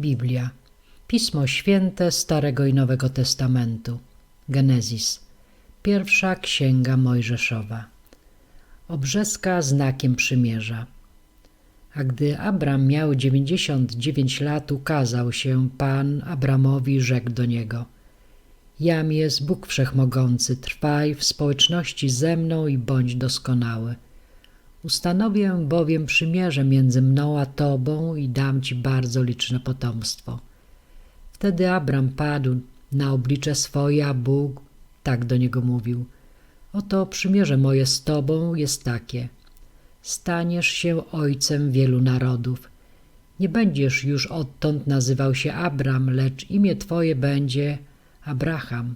Biblia. Pismo Święte Starego i Nowego Testamentu. Genezis. Pierwsza Księga Mojżeszowa. Obrzeska znakiem przymierza. A gdy Abram miał dziewięćdziesiąt dziewięć lat, ukazał się Pan Abramowi rzekł do niego Jam jest Bóg Wszechmogący, trwaj w społeczności ze mną i bądź doskonały. Ustanowię bowiem przymierze między mną a Tobą i dam Ci bardzo liczne potomstwo. Wtedy Abram padł na oblicze swoje, a Bóg tak do niego mówił. Oto przymierze moje z Tobą jest takie. Staniesz się ojcem wielu narodów. Nie będziesz już odtąd nazywał się Abram, lecz imię Twoje będzie Abraham,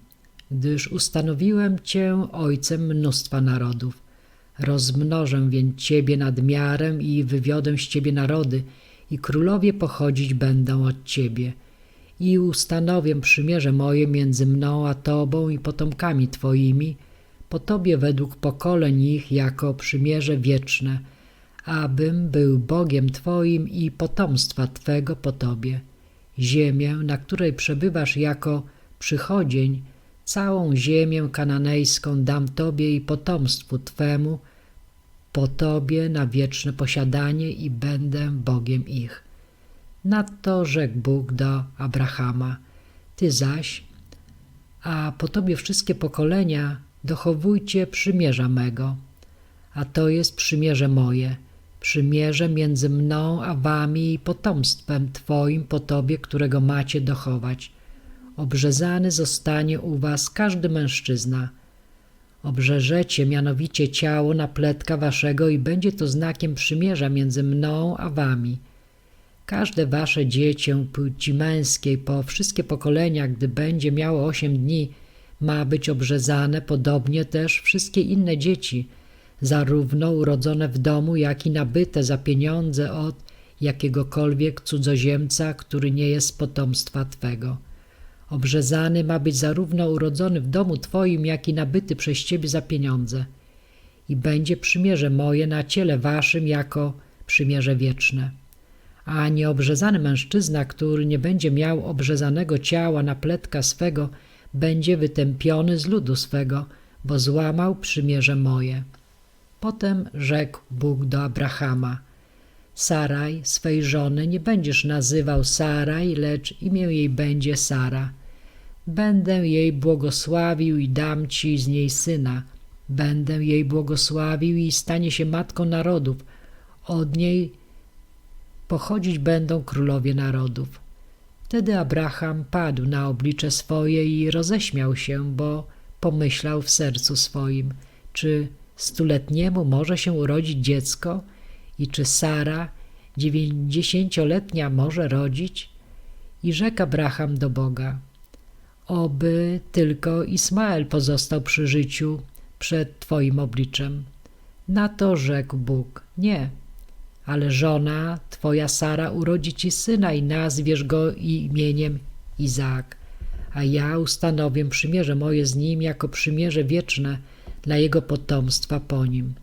gdyż ustanowiłem Cię ojcem mnóstwa narodów. Rozmnożę więc Ciebie nad miarę i wywiodę z Ciebie narody i królowie pochodzić będą od Ciebie. I ustanowię przymierze moje między mną a Tobą i potomkami Twoimi, po Tobie według pokoleń ich jako przymierze wieczne, abym był Bogiem Twoim i potomstwa Twego po Tobie. Ziemię, na której przebywasz jako przychodzień, całą ziemię kananejską dam Tobie i potomstwu Twemu, po Tobie na wieczne posiadanie i będę Bogiem ich. Nadto rzekł Bóg do Abrahama, Ty zaś, a po Tobie wszystkie pokolenia, dochowujcie przymierza mego. A to jest przymierze moje, przymierze między mną a wami i potomstwem Twoim po Tobie, którego macie dochować. Obrzezany zostanie u was każdy mężczyzna. Obrzeżecie mianowicie ciało na pletka waszego i będzie to znakiem przymierza między mną a wami. Każde wasze dziecię płci męskiej po wszystkie pokolenia, gdy będzie miało osiem dni, ma być obrzezane, podobnie też wszystkie inne dzieci, zarówno urodzone w domu, jak i nabyte za pieniądze od jakiegokolwiek cudzoziemca, który nie jest potomstwa Twego. Obrzezany ma być zarówno urodzony w domu Twoim, jak i nabyty przez Ciebie za pieniądze. I będzie przymierze moje na ciele Waszym jako przymierze wieczne. A nieobrzezany mężczyzna, który nie będzie miał obrzezanego ciała na pletka swego, będzie wytępiony z ludu swego, bo złamał przymierze moje. Potem rzekł Bóg do Abrahama: Saraj, swej żony, nie będziesz nazywał Saraj, lecz imię jej będzie Sara. Będę jej błogosławił i dam ci z niej syna. Będę jej błogosławił i stanie się matką narodów. Od niej pochodzić będą królowie narodów. Wtedy Abraham padł na oblicze swoje i roześmiał się, bo pomyślał w sercu swoim, czy stuletniemu może się urodzić dziecko i czy Sara, dziewięćdziesięcioletnia, może rodzić? I rzekł Abraham do Boga, oby tylko Ismael pozostał przy życiu przed Twoim obliczem. Na to rzekł Bóg, nie, ale żona Twoja Sara urodzi Ci syna i nazwiesz go imieniem Izaak, a ja ustanowię przymierze moje z nim jako przymierze wieczne dla jego potomstwa po nim.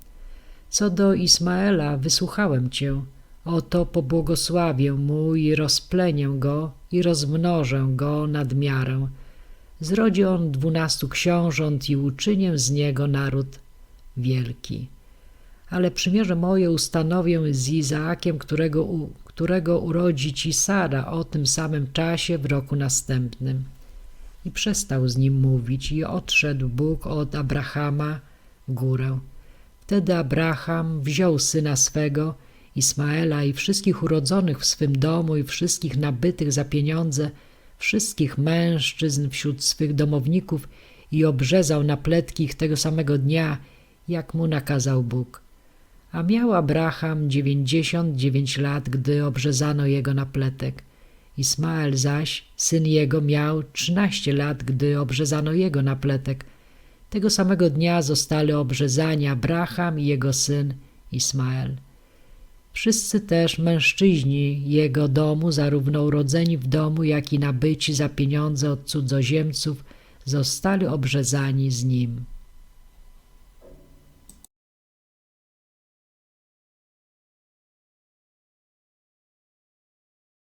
Co do Ismaela, wysłuchałem Cię, oto pobłogosławię mu i rozplenię go i rozmnożę go nad miarę. Zrodzi on dwunastu książąt i uczynię z niego naród wielki ale przymierze moje ustanowię z Izaakiem, którego, którego urodzi ci Sara o tym samym czasie w roku następnym. I przestał z nim mówić i odszedł Bóg od Abrahama górę. Wtedy Abraham wziął syna swego, Ismaela i wszystkich urodzonych w swym domu i wszystkich nabytych za pieniądze, wszystkich mężczyzn wśród swych domowników i obrzezał na pletki ich tego samego dnia, jak mu nakazał Bóg. A miał Abraham dziewięćdziesiąt dziewięć lat, gdy obrzezano jego na pletek. Ismael zaś, syn jego, miał trzynaście lat, gdy obrzezano jego na pletek. Tego samego dnia zostali obrzezani Abraham i jego syn Ismael. Wszyscy też mężczyźni jego domu, zarówno urodzeni w domu, jak i nabyci za pieniądze od cudzoziemców, zostali obrzezani z nim.